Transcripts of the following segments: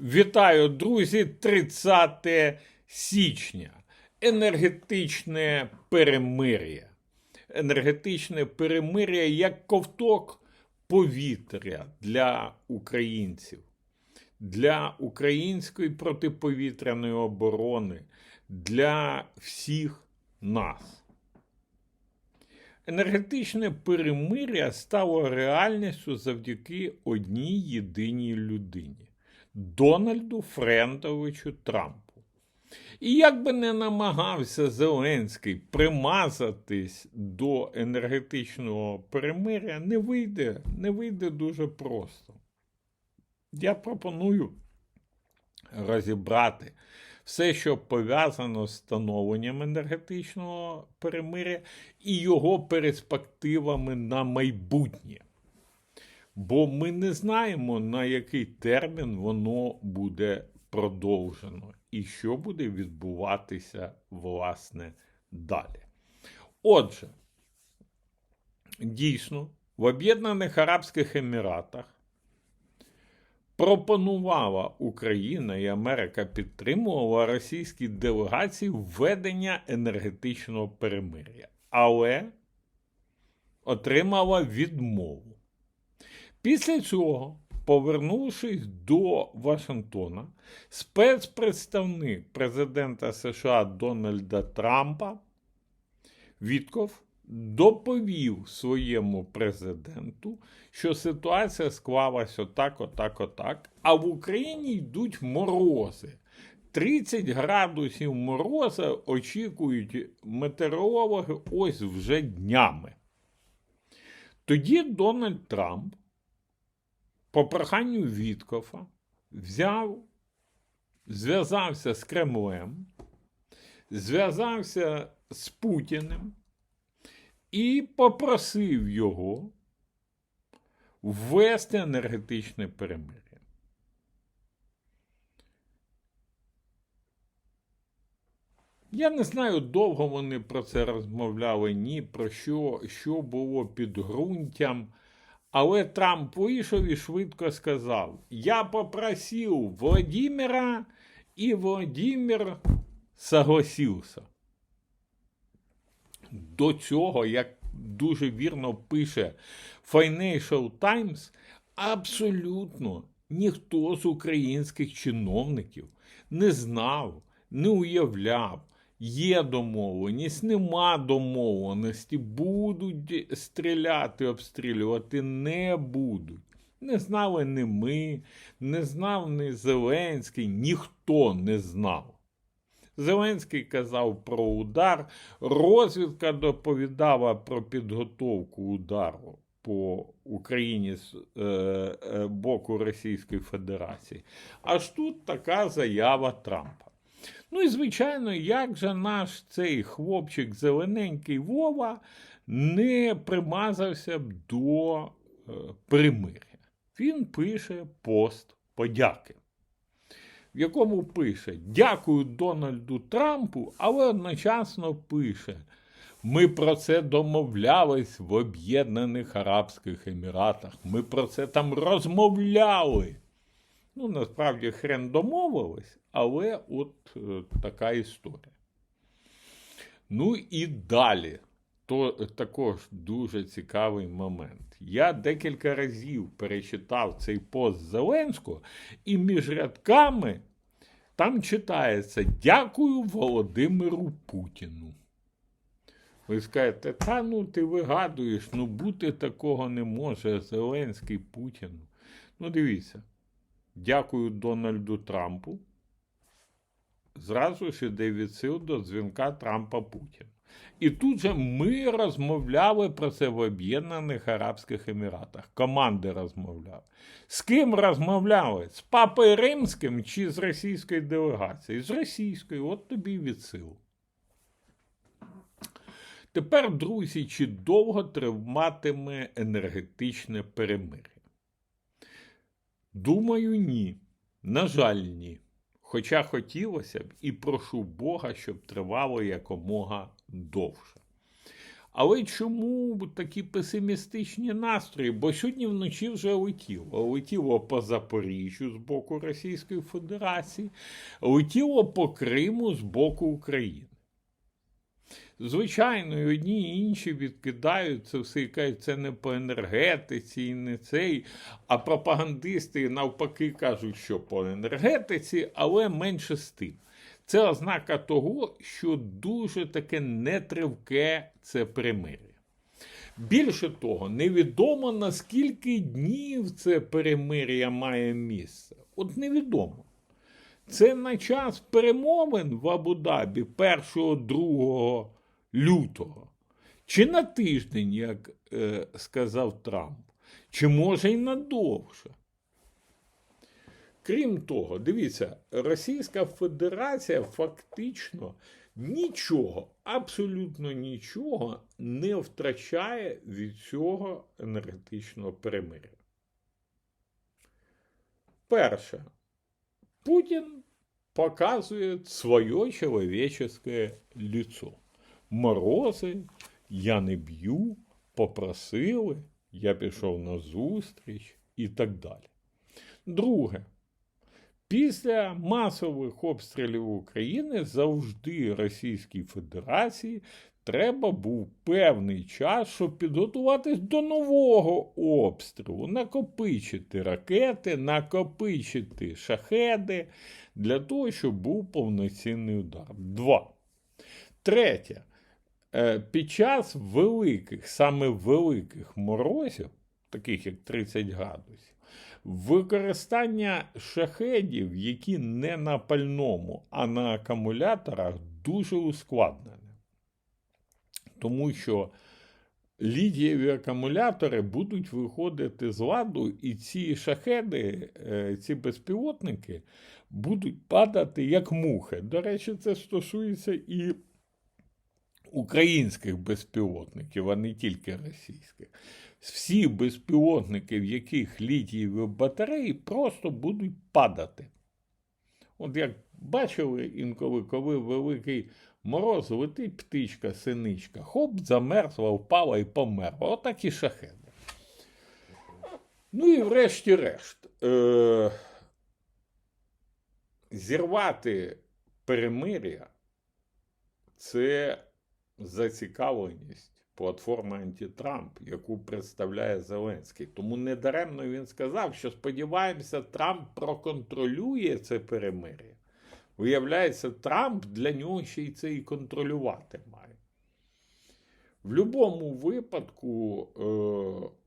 Вітаю, друзі! 30 січня. Енергетичне перемир'я. Енергетичне перемир'я як ковток повітря для українців, для української протиповітряної оборони, для всіх нас. Енергетичне перемир'я стало реальністю завдяки одній єдиній людині Дональду Френдовичу Трампу. І як би не намагався Зеленський примазатись до енергетичного перемир'я, не вийде, не вийде дуже просто. Я пропоную розібрати все, що пов'язано з становленням енергетичного перемир'я і його перспективами на майбутнє. Бо ми не знаємо, на який термін воно буде продовжено і що буде відбуватися, власне, далі. Отже, дійсно, в Об'єднаних Арабських Еміратах пропонувала Україна і Америка підтримувала російські делегації введення енергетичного перемир'я, але отримала відмову. Після цього, повернувшись до Вашингтона, спецпредставник президента США Дональда Трампа Вітков доповів своєму президенту, що ситуація склалась отак, отак, отак, а в Україні йдуть морози. 30 градусів мороза очікують метеорологи ось вже днями. Тоді Дональд Трамп по проханню Віткофа взяв, зв'язався з Кремлем, зв'язався з Путіним і попросив його ввести енергетичне перемир'я. Я не знаю, довго вони про це розмовляли, ні, про що, що було підґрунтям. Але Трамп вийшов і швидко сказав: Я попросив Владимира, і Владимир согласився. До цього, як дуже вірно пише Financial Times, абсолютно ніхто з українських чиновників не знав, не уявляв, є домовленість, нема домовленості, будуть стріляти, обстрілювати, не будуть. Не знали ні ми, не знав ні Зеленський, ніхто не знав. Зеленський казав про удар, розвідка доповідала про підготовку удару по Україні з е, е, боку Російської Федерації. Аж тут така заява Трампа. Ну і, звичайно, як же наш цей хлопчик зелененький Вова не примазався б до е, примир'я. Він пише пост подяки, в якому пише: Дякую Дональду Трампу, але одночасно пише. Ми про це домовлялись в Об'єднаних Арабських Еміратах. Ми про це там розмовляли. Ну, насправді, хрен домовились, але от е, така історія. Ну і далі. То також дуже цікавий момент. Я декілька разів перечитав цей пост Зеленського, і між рядками там читається Дякую Володимиру Путіну. Ви скажете, та ну ти вигадуєш, ну бути такого не може Зеленський Путіну. Ну, дивіться. Дякую Дональду Трампу. Зразу ж іде відсил до дзвінка Трампа Путіна. І тут же ми розмовляли про це в Об'єднаних Арабських Еміратах. Команди розмовляли. З ким розмовляли? З Папою Римським чи з російською делегацією? З російською, от тобі відсил. Тепер, друзі, чи довго триватиме енергетичне перемир'я? Думаю, ні. На жаль, ні. Хоча хотілося б і прошу Бога, щоб тривало якомога довше. Але чому такі песимістичні настрої? Бо сьогодні вночі вже летіло. Летіло по Запоріжжю з боку Російської Федерації, летіло по Криму з боку України. Звичайно, і одні і інші відкидають це все і кажуть, це не по енергетиці і не цей. А пропагандисти навпаки кажуть, що по енергетиці, але менше з тим. Це ознака того, що дуже таке нетривке це примир'я. Більше того, невідомо наскільки днів це перемир'я має місце. От невідомо. Це на час перемовин в Абу-Дабі 1-2 лютого. Чи на тиждень, як е, сказав Трамп, чи може й надовше. Крім того, дивіться, Російська Федерація фактично нічого, абсолютно нічого не втрачає від цього енергетичного перемир'я. Перше, Путін показує своє чоловіческое лицо. Морози, я не б'ю, попросили, я пішов на зустріч і так далі. Друге, після масових обстрілів України завжди Російській Федерації треба був певний час, щоб підготуватись до нового обстрілу, накопичити ракети, накопичити шахеди для того, щоб був повноцінний удар. Два. Третє. Е, Під час великих, саме великих морозів, таких як 30 градусів, використання шахедів, які не на пальному, а на акумуляторах, дуже ускладнене. Тому що лідієві акумулятори будуть виходити з ладу, і ці шахеди, е, ці безпілотники будуть падати як мухи. До речі, це стосується і українських безпілотників, а не тільки російських. Всі безпілотники, в яких літієві батареї, просто будуть падати. От як бачили інколи, коли великий мороз летить птичка, синичка, хоп, замерзла, впала і померла. Отак і шахеди. Ну і врешті-решт, е- зірвати перемир'я це зацікавленість платформи антитрамп, яку представляє Зеленський. Тому недаремно він сказав, що сподіваємося, Трамп проконтролює це перемир'я. Виявляється, Трамп для нього ще й це і контролювати має. В будь-якому випадку, е,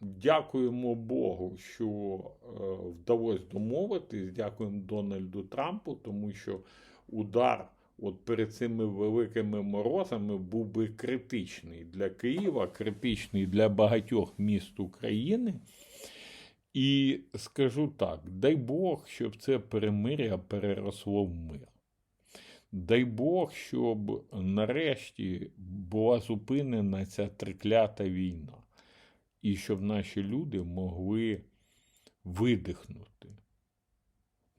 дякуємо Богу, що е, вдалося домовитись. Дякуємо Дональду Трампу, тому що удар от перед цими великими морозами був би критичний для Києва, критичний для багатьох міст України. І скажу так: дай Бог, щоб це перемир'я переросло в мир. Дай Бог, щоб нарешті була зупинена ця триклята війна, і щоб наші люди могли видихнути.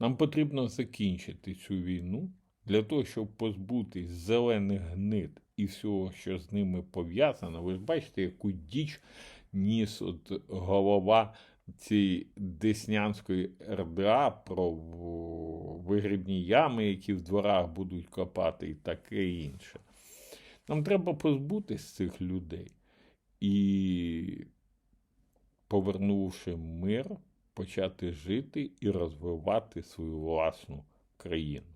Нам потрібно закінчити цю війну для того, щоб позбутись зелених гнид і всього, що з ними пов'язано. Ви ж бачите, яку діч ніс от голова цієї Деснянської РДА про вигрібні ями, які в дворах будуть копати, і таке інше. Нам треба позбутись цих людей і, повернувши мир, почати жити і розвивати свою власну країну.